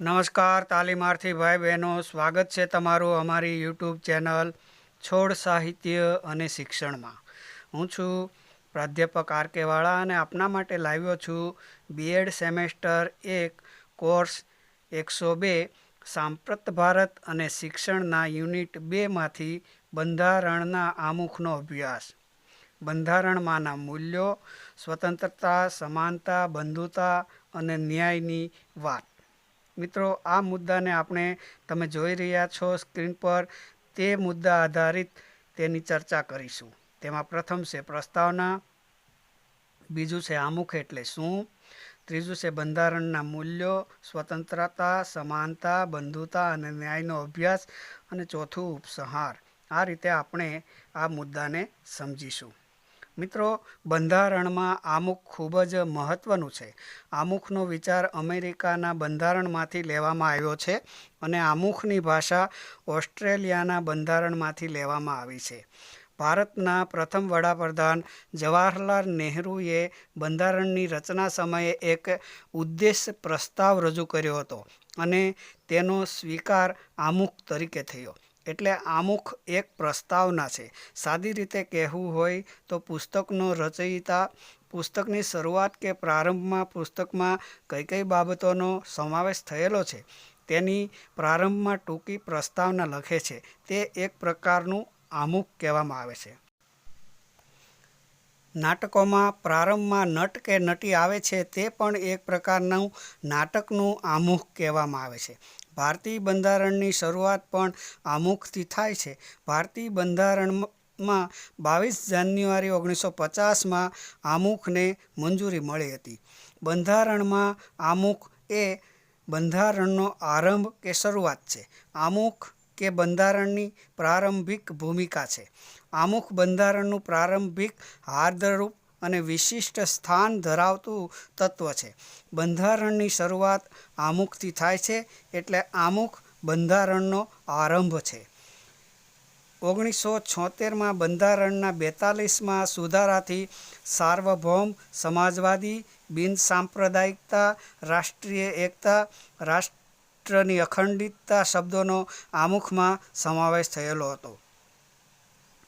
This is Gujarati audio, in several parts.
નમસ્કાર, તાલીમાર્થી ભાઈ બહેનો. સ્વાગત છે તમારું અમારી યુટ્યુબ ચેનલ છોડ સાહિત્ય અને શિક્ષણમાં. હું છું પ્રાધ્યાપક આર કેવાળા અને આપના માટે લાવ્યો છું બીએડ સેમેસ્ટર એક કોર્સ એકસો બે, સાંપ્રત ભારત અને શિક્ષણના યુનિટ બેમાંથી બંધારણના આમુખનો અભ્યાસ. બંધારણમાંના મૂલ્યો, સ્વતંત્રતા, સમાનતા, બંધુતા અને ન્યાયની વાત. મિત્રો, આ મુદ્દાને આપણે તમે જોઈ રહ્યા છો સ્ક્રીન પર. તે મુદ્દા આધારિત તેની ચર્ચા કરીશું. તેમાં પ્રથમ છે પ્રસ્તાવના, બીજું છે આમુખ એટલે શું, ત્રીજું છે બંધારણના મૂલ્યો, સ્વતંત્રતા, સમાનતા, બંધુતા અને ન્યાયનો અભ્યાસ, અને ચોથું ઉપસંહાર. આ રીતે આપણે આ મુદ્દાને સમજીશું. મિત્રો, બંધારણમાં આમુખ ખૂબ જ મહત્ત્વનું છે. આમુખનો વિચાર અમેરિકાના બંધારણમાંથી લેવામાં આવ્યો છે અને આમુખની ભાષા ઓસ્ટ્રેલિયાના બંધારણમાંથી લેવામાં આવી છે. ભારતના પ્રથમ વડાપ્રધાન જવાહરલાલ નહેરુએ બંધારણની રચના સમયે એક ઉદ્દેશ પ્રસ્તાવ રજૂ કર્યો હતો અને તેનો સ્વીકાર આમુખ તરીકે થયો. એટલે આમુખ એક પ્રસ્તાવના છે. સાદી રીતે કહેવું હોય તો પુસ્તકનો રચયિતા, પુસ્તકની શરૂઆત કે પ્રારંભમાં પુસ્તકમાં કઈ કઈ બાબતોનો સમાવેશ થયેલો છે, તેની પ્રારંભમાં ટૂંકી પ્રસ્તાવના લખે છે. તે એક પ્રકારનું આમુખ કહેવામાં આવે છે. નાટકોમાં પ્રારંભમાં નટ કે નટી આવે છે તે પણ એક પ્રકારનું નાટકનું આમુખ કહેવામાં આવે છે. ભારતીય બંધારણની શરૂઆત પણ આમુખથી થાય છે. ભારતીય બંધારણમાં બાવીસ જાન્યુઆરી ઓગણીસો પચાસમાં આમુખને મંજૂરી મળી હતી. બંધારણમાં આમુખ એ બંધારણનો આરંભ કે શરૂઆત છે. આમુખ કે બંધારણની પ્રારંભિક ભૂમિકા છે. આમુખ બંધારણનું પ્રારંભિક હાર્દરૂપ અને વિશિષ્ટ સ્થાન ધરાવતું તત્વ છે. બંધારણની શરૂઆત આમુખથી થાય છે એટલે આમુખ બંધારણનો આરંભ છે. ઓગણીસો છોતેરમાં બંધારણના બેતાલીસમાં સુધારાથી સાર્વભૌમ સમાજવાદી, બિનસાંપ્રદાયિકતા, રાષ્ટ્રીય એકતા રાષ્ટ્રની અખંડિતતા શબ્દોનો આમુખમાં સમાવેશ થયેલો હતો.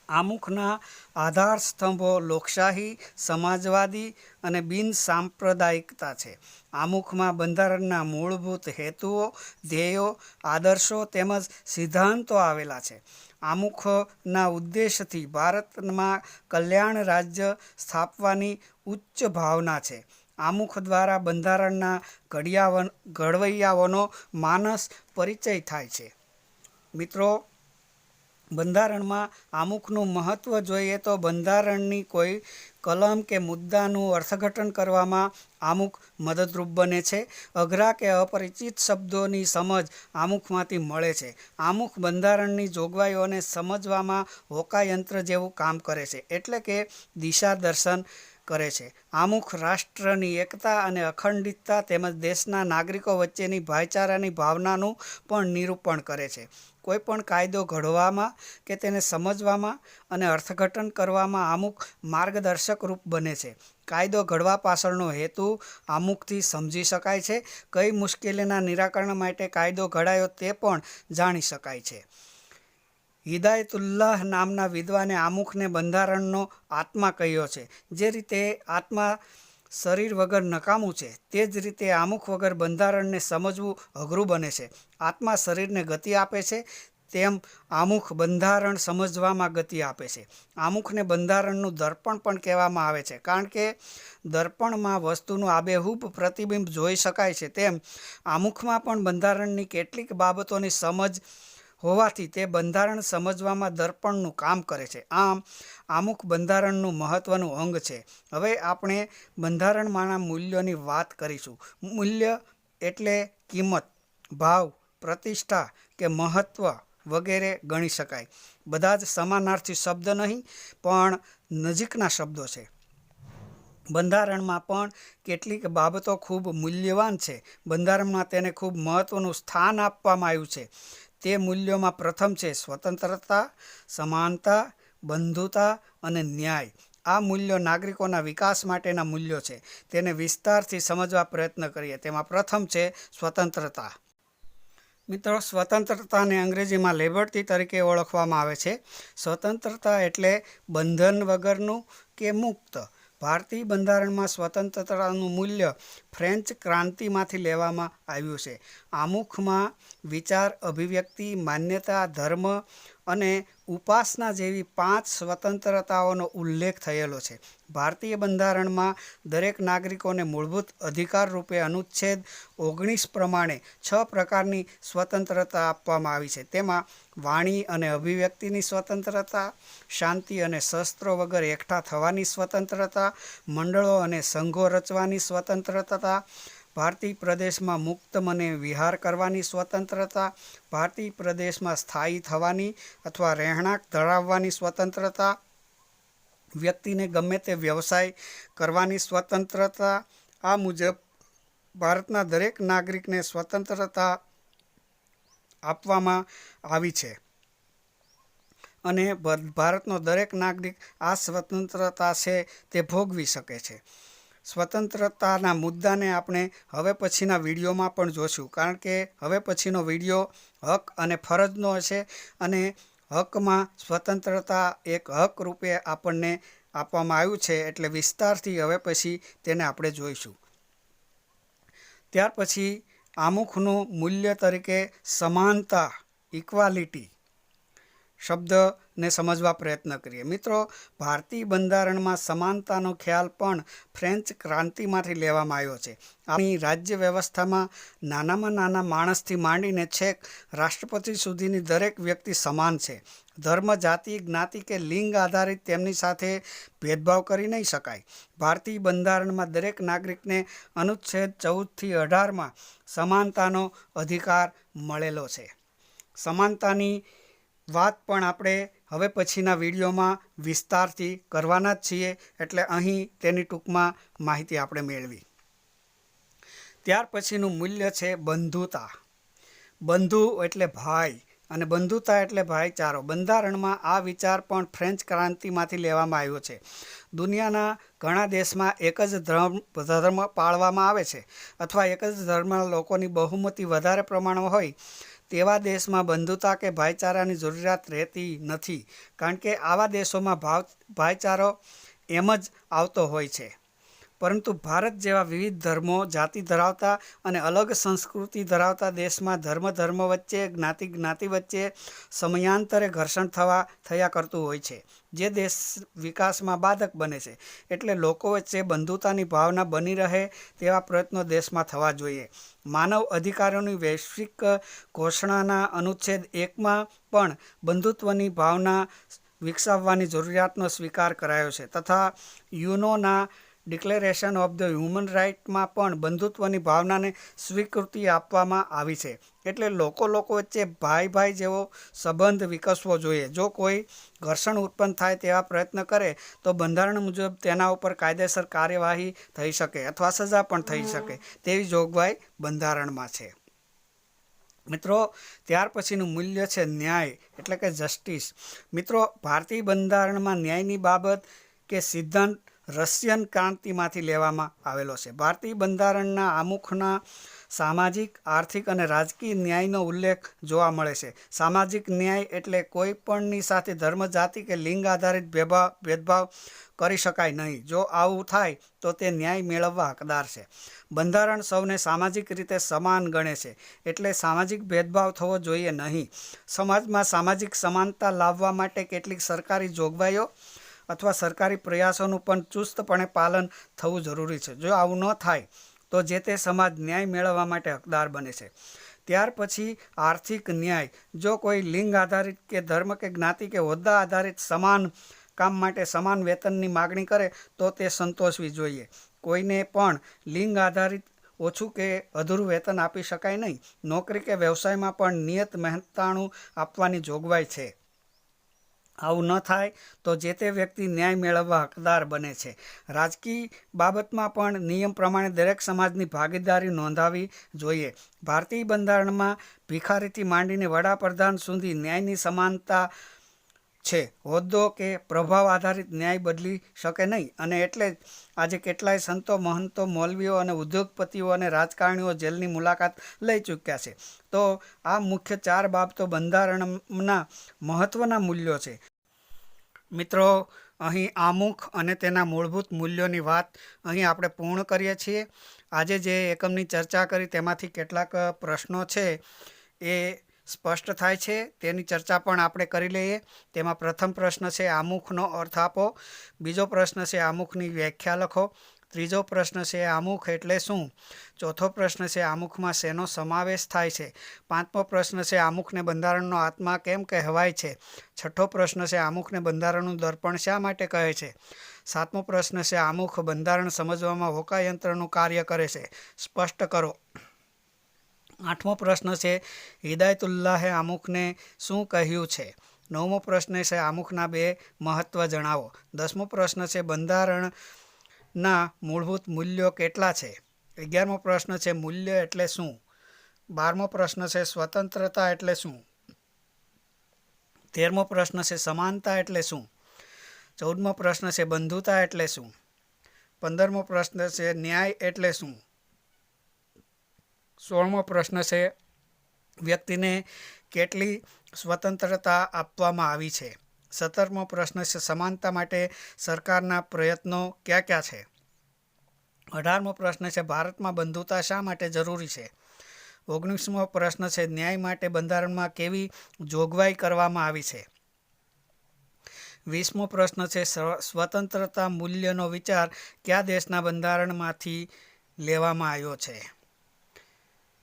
આમુખના આધાર સ્તંભો લોકશાહી, સમાજવાદી અને બિન સાંપ્રદાયિકતા છે. આમુખમાં બંધારણના મૂળભૂત હેતુઓ, ધ્યેયો, આદર્શો તેમજ સિદ્ધાંતો આવેલા છે. આમુખના ઉદ્દેશથી ભારતમાં કલ્યાણ રાજ્ય સ્થાપવાની ઉચ્ચ ભાવના છે. આમુખ દ્વારા બંધારણના ઘડિયાવન, ઘડવૈયાઓનો માનસ પરિચય થાય છે. મિત્રો, બંધારણમાં આમુખનું મહત્ત્વ જોઈએ તો બંધારણની કોઈ કલમ કે મુદ્દાનું અર્થઘટન કરવામાં આમુખ મદદરૂપ બને છે. અઘરા કે અપરિચિત શબ્દોની સમજ આમુખમાંથી મળે છે. આમુખ બંધારણની જોગવાઈઓને સમજવામાં હોકાયંત્ર જેવું કામ કરે છે. એટલે કે દિશા દર્શન કરે છે. આમુખ રાષ્ટ્રની એકતા અને અખંડિતતા તેમજ દેશના નાગરિકો વચ્ચેની ભાઈચારાની ભાવનાનું પણ નિરૂપણ કરે છે. કોઈપણ કાયદો ઘડવામાં કે તેને સમજવામાં અને અર્થઘટન કરવામાં અમુક માર્ગદર્શક રૂપ બને છે. કાયદો ઘડવા પાછળનો હેતુ અમુકથી સમજી શકાય છે. કઈ મુશ્કેલીના નિરાકરણ માટે કાયદો ઘડાયો તે પણ જાણી શકાય છે. હિદાયતુલ્લાહ નામના વિદ્વાને આમુખને બંધારણનો આત્મા કહ્યો છે. જે રીતે આત્મા શરીર વગર નકામું છે, તે જ રીતે આમુખ વગર બંધારણને સમજવું અઘરું બને છે. આત્મા શરીરને ગતિ આપે છે, તેમ આમુખ બંધારણ સમજવામાં ગતિ આપે છે. આમુખને બંધારણનું દર્પણ પણ કહેવામાં આવે છે, કારણ કે દર્પણમાં વસ્તુનું આબેહૂબ પ્રતિબિંબ જોઈ શકાય છે. તેમ આમુખમાં પણ બંધારણની કેટલીક બાબતોની સમજ હોવાથી તે બંધારણ સમજવામાં દર્પણનું કામ કરે છે. આમ આમુખ બંધારણનું મહત્ત્વનું અંગ છે. હવે આપણે બંધારણમાંના મૂલ્યોની વાત કરીશું. મૂલ્ય એટલે કિંમત, ભાવ, પ્રતિષ્ઠા કે મહત્ત્વ વગેરે ગણી શકાય. બધા જ સમાનાર્થી શબ્દ નહીં, પણ નજીકના શબ્દો છે. બંધારણમાં પણ કેટલીક બાબતો ખૂબ મૂલ્યવાન છે. બંધારણમાં તેને ખૂબ મહત્ત્વનું સ્થાન આપવામાં આવ્યું છે. તે મૂલ્યોમાં પ્રથમ છે સ્વતંત્રતા, સમાનતા, બંધુતા અને ન્યાય. આ મૂલ્યો નાગરિકોના વિકાસ માટેના મૂલ્યો છે. તેને વિસ્તારથી સમજવા પ્રયત્ન કરીએ. તેમાં પ્રથમ છે સ્વતંત્રતા. મિત્રો, સ્વતંત્રતાને અંગ્રેજીમાં લેબર્ટી તરીકે ઓળખવામાં આવે છે. સ્વતંત્રતા એટલે બંધન વગરનું કે મુક્ત. ભારતીય બંધારણમાં સ્વતંત્રતાનું મૂલ્ય ફ્રેન્ચ ક્રાંતિમાંથી લેવામાં આવ્યું છે. આમુખમાં વિચાર અભિવ્યક્તિ માન્યતા ધર્મ અને ઉપાસના જેવી પાંચ સ્વતંત્રતાઓનો ઉલ્લેખ થયેલો છે. ભારતીય બંધારણમાં દરેક નાગરિકોને મૂળભૂત અધિકાર રૂપે અનુચ્છેદ ઓગણીસ પ્રમાણે છ પ્રકારની સ્વતંત્રતા આપવામાં આવી છે. તેમાં વાણી અને અભિવ્યક્તિની સ્વતંત્રતા, શાંતિ અને શસ્ત્રો વગર એકઠા થવાની સ્વતંત્રતા, મંડળો અને સંઘો રચવાની સ્વતંત્રતા ભારતીય પ્રદેશમાં મુક્ત મને વિહાર કરવાની સ્વતંત્રતા ભારતીય પ્રદેશમાં સ્થાયી થવાની અથવા રહેણાંક ધરાવવાની સ્વતંત્રતા, વ્યક્તિને ગમે તે વ્યવસાય કરવાની સ્વતંત્રતા, આ મુજબ ભારતના દરેક નાગરિકને સ્વતંત્રતા આપવામાં આવી છે. અને ભારતનો દરેક નાગરિક આ સ્વતંત્રતા છે તે ભોગવી શકે છે. સ્વતંત્રતાના મુદ્દાને આપણે હવે પછીના વિડીયોમાં પણ જોશું. કારણ કે હવે પછીનો વીડિયો હક અને ફરજનો હશે અને હકમાં સ્વતંત્રતા એક હક રૂપે આપણને આપવામાં આવ્યું છે એટલે વિસ્તારથી હવે પછી તેને આપણે જોઈશું. ત્યાર પછી આમુખનું મૂલ્ય તરીકે સમાનતા ઇક્વાલિટી શબ્દને સમજવા પ્રયત્ન કરીએ. મિત્રો, ભારતીય બંધારણમાં સમાનતાનો ખ્યાલ પણ ફ્રેન્ચ ક્રાંતિમાંથી લેવામાં આવ્યો છે. આપણી રાજ્ય વ્યવસ્થામાં નાનામાં નાના માણસથી માંડીને છેક રાષ્ટ્રપતિ સુધીની દરેક વ્યક્તિ સમાન છે. ધર્મ, જાતિ, જ્ઞાતિ કે લિંગ આધારિત તેમની સાથે ભેદભાવ કરી નહીં શકાય. ભારતીય બંધારણમાં દરેક નાગરિકને અનુચ્છેદ ચૌદથી અઢારમાં સમાનતાનો અધિકાર મળેલો છે. સમાનતાની વાત પણ આપણે હવે પછીના વિડીયોમાં વિસ્તારથી કરવાના જ છીએ, એટલે અહીં તેની ટૂંકમાં માહિતી આપણે મેળવી. ત્યાર પછીનું મૂલ્ય છે બંધુતા. બંધુ એટલે ભાઈ અને બંધુતા એટલે ભાઈચારો. બંધારણમાં આ વિચાર પણ ફ્રેન્ચ ક્રાંતિમાંથી લેવામાં આવ્યો છે. દુનિયાના ઘણા દેશમાં એક જ ધર્મ ધર્મ પાળવામાં આવે છે અથવા એક જ ધર્મના લોકોની બહુમતી વધારે પ્રમાણમાં હોય તેવા દેશમાં બંધુતા કે ભાઈચારાની જરૂરિયાત રહેતી નથી, કારણ કે આવા દેશોમાં ભાવ, ભાઈચારો એમ જ આવતો હોય છે. પરંતુ ભારત જેવા વિવિધ ધર્મો જાતિ ધરાવતા અને અલગ સંસ્કૃતિ ધરાવતા દેશમાં ધર્મ ધર્મ વચ્ચે, જ્ઞાતિ જ્ઞાતિ વચ્ચે સમયાંતરે ઘર્ષણ થવા થયા કરતું હોય છે. જે દેશ વિકાસમાં બાધક બને છે, એટલે લોકો વચ્ચે બંધુતાની ભાવના બની રહે તેવા પ્રયત્નો દેશમાં થવા જોઈએ. માનવ અધિકારોની વૈશ્વિક ઘોષણાના અનુચ્છેદ એકમાં પણ બંધુત્વની ભાવના વિકસાવવાની જરૂરિયાતનો સ્વીકાર કરાયો છે તથા યુનોના ડિક્લેરેશન ઓફ ધ હ્યુમન રાઇટમાં પણ બંધુત્વની ભાવનાને સ્વીકૃતિ આપવામાં આવી છે. એટલે લોકો લોકો વચ્ચે ભાઈ ભાઈ જેવો સંબંધ વિકસવો જોઈએ. જો કોઈ ઘર્ષણ ઉત્પન્ન થાય તેવા પ્રયત્ન કરે, તો બંધારણ મુજબ તેના ઉપર કાયદેસર કાર્યવાહી થઈ શકે અથવા સજા પણ થઈ શકે તેવી જોગવાઈ બંધારણમાં છે. મિત્રો, ત્યાર પછીનું મૂલ્ય છે ન્યાય, એટલે કે જસ્ટિસ. મિત્રો, ભારતીય બંધારણમાં ન્યાયની બાબત કે સિદ્ધાંત રશિયન ક્રાંતિમાંથી લેવામાં આવેલો છે. ભારતીય બંધારણના આમુખના સામાજિક, આર્થિક અને રાજકીય ન્યાયનો ઉલ્લેખ જોવા મળે છે. સામાજિક ન્યાય એટલે કોઈ પણની સાથે ધર્મ, જાતિ કે લિંગ આધારિત ભેદભાવ ભેદભાવ કરી શકાય નહીં. જો આવું થાય, તો તે ન્યાય મેળવવા હકદાર છે. બંધારણ સૌને સામાજિક રીતે સમાન ગણે છે, એટલે સામાજિક ભેદભાવ થવો જોઈએ નહીં. સમાજમાં સામાજિક સમાનતા લાવવા માટે કેટલીક સરકારી જોગવાઈઓ અથવા સરકારી પ્રયાસોનું પણ ચુસ્તપણે પાલન થવું જરૂરી છે. જો આવું ન થાય, તો જે તે સમાજ ન્યાય મેળવવા માટે હકદાર બને છે. ત્યાર પછી આર્થિક ન્યાય. જો કોઈ લિંગ આધારિત કે ધર્મ કે જ્ઞાતિ કે હોદ્દા આધારિત સમાન કામ માટે સમાન વેતનની માગણી કરે, તો તે સંતોષવી જોઈએ. કોઈને પણ લિંગ આધારિત ઓછું કે અધૂરું વેતન આપી શકાય નહીં. નોકરી કે વ્યવસાયમાં પણ નિયત મહેનતાણું આપવાની જોગવાઈ છે. આવું ન થાય, તો જે તે વ્યક્તિ ન્યાય મેળવવા હકદાર બને છે. રાજકીય બાબતમાં પણ નિયમ પ્રમાણે દરેક સમાજની ભાગીદારી નોંધાવી જોઈએ. ભારતીય બંધારણમાં ભિખારીથી માંડીને વડાપ્રધાન સુધી ન્યાયની સમાનતા છે. હોદ્દો કે પ્રભાવ આધારિત ન્યાય બદલી શકે નહીં અને એટલે જ આજે કેટલાય સંતો, મહંતો, મૌલવીઓ અને ઉદ્યોગપતિઓ અને રાજકારણીઓ જેલની મુલાકાત લઈ ચૂક્યા છે. તો આ મુખ્ય ચાર બાબતો બંધારણના મહત્ત્વના મૂલ્યો છે. મિત્રો, અહીં આમુખ અને તેના મૂળભૂત મૂલ્યોની વાત અહીં આપણે પૂર્ણ કરીએ છીએ. આજે જે એકમની ચર્ચા કરી તેમાંથી કેટલાક પ્રશ્નો છે એ સ્પષ્ટ થાય છે. તેની ચર્ચા પણ આપણે કરી લઈએ. તેમાં પ્રથમ પ્રશ્ન છે આમુખનો અર્થ આપો. બીજો પ્રશ્ન છે આમુખની વ્યાખ્યા લખો. ત્રીજો પ્રશ્ન છે આમુખ એટલે શું? ચોથો પ્રશ્ન છે આમુખમાં શેનો સમાવેશ થાય છે? પાંચમો પ્રશ્ન છે આમુખને બંધારણનો આત્મા કેમ કહેવાય છે? છઠ્ઠો પ્રશ્ન છે આમુખને બંધારણનું દર્પણ શા માટે કહે છે? સાતમો પ્રશ્ન છે આમુખ બંધારણ સમજવામાં હોકાયંત્રનું કાર્ય કરે છે? સ્પષ્ટ કરો. આઠમો પ્રશ્ન છે હિદાયતુલ્લાહે આમુખને શું કહ્યું છે? નવમો પ્રશ્ન છે આમુખના બે મહત્ત્વ જણાવો. દસમો પ્રશ્ન છે બંધારણના મૂળભૂત મૂલ્યો કેટલા છે? અગિયારમો પ્રશ્ન છે, મૂલ્ય એટલે શું? બારમો પ્રશ્ન છે, સ્વતંત્રતા એટલે શું? તેરમો પ્રશ્ન છે, સમાનતા એટલે શું? ચૌદમો પ્રશ્ન છે, બંધુતા એટલે શું? પંદરમો પ્રશ્ન છે, ન્યાય એટલે શું? સોળમો પ્રશ્ન છે, વ્યક્તિને કેટલી સ્વતંત્રતા આપવામાં આવી છે? સત્તરમો પ્રશ્ન છે. સમાનતા માટે સરકારના પ્રયત્નો ક્યાં ક્યાં છે? અઢારમો પ્રશ્ન છે, ભારતમાં બંધુતા શા માટે જરૂરી છે? ઓગણીસમો પ્રશ્ન છે, ન્યાય માટે બંધારણમાં કેવી જોગવાઈ કરવામાં આવી છે? વીસમો પ્રશ્ન છે સ્વતંત્રતા મૂલ્યનો વિચાર કયા દેશના બંધારણમાંથી લેવામાં આવ્યો છે?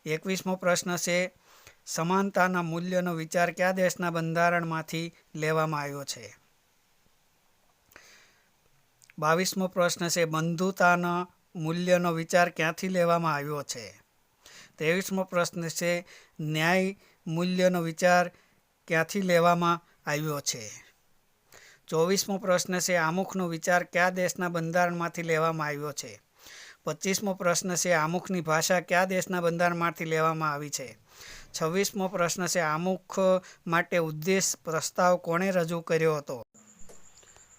એકવીસમો પ્રશ્ન છે સમાનતાના મૂલ્યનો વિચાર કયા દેશના બંધારણમાંથી લેવામાં આવ્યો છે? બાવીસમો પ્રશ્ન છે, બંધુતાના મૂલ્યનો વિચાર ક્યાંથી લેવામાં આવ્યો છે? ત્રેવીસમો પ્રશ્ન છે, ન્યાય મૂલ્યનો વિચાર ક્યાંથી લેવામાં આવ્યો છે? ચોવીસમો પ્રશ્ન છે, આમુખનો વિચાર કયા દેશના બંધારણમાંથી લેવામાં આવ્યો છે? પચીસમો પ્રશ્ન છે, આમુખની ભાષા કયા દેશના બંધારણમાંથી લેવામાં આવી છે? છવ્વીસમો પ્રશ્ન છે, આમુખ માટે ઉદ્દેશ પ્રસ્તાવ કોણે રજૂ કર્યો હતો?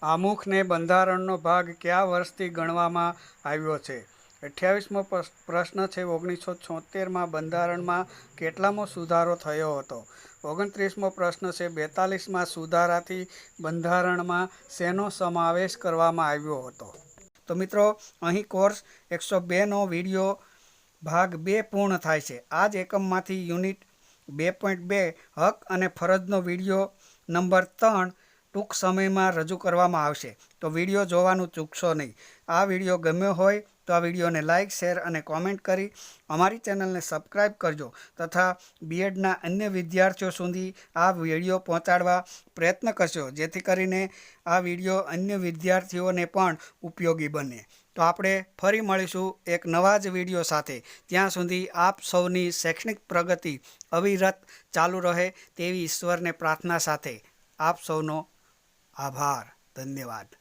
આમુખને બંધારણનો ભાગ કયા વર્ષથી ગણવામાં આવ્યો છે? અઠ્યાવીસમો પ્રશ્ન છે, ઓગણીસો છોતેરમાં બંધારણમાં કેટલામો સુધારો થયો હતો? ઓગણત્રીસમો પ્રશ્ન છે, બેતાલીસમાં સુધારાથી બંધારણમાં શેનો સમાવેશ કરવામાં આવ્યો હતો? તો મિત્રો, અહીં કોર્સ એકસો બેનો વીડિયો ભાગ બે પૂર્ણ થાય છે. આ જ એકમમાંથી યુનિટ બે પોઈન્ટ બે હક અને ફરજનો વીડિયો નંબર ત્રણ ટૂંક સમયમાં રજૂ કરવામાં આવશે. તો વીડિયો જોવાનું ચૂકશો નહીં. આ વીડિયો ગમ્યો હોય તો આ વિડીયોને લાઇક શેર અને કોમેન્ટ કરી અમારી ચેનલને સબસ્ક્રાઈબ કરજો તથા બીએડના અન્ય વિદ્યાર્થીઓ સુધી આ વીડિયો પહોંચાડવા પ્રયત્ન કરશો જેથી કરીને આ વીડિયો અન્ય વિદ્યાર્થીઓને પણ ઉપયોગી બને. તો આપણે ફરી મળીશું એક નવા જ વીડિયો સાથે. ત્યાં સુધી આપ સૌની શૈક્ષણિક પ્રગતિ અવિરત ચાલુ રહે તેવી ઈશ્વરને પ્રાર્થના સાથે. આપ સૌનો આભાર. ધન્યવાદ.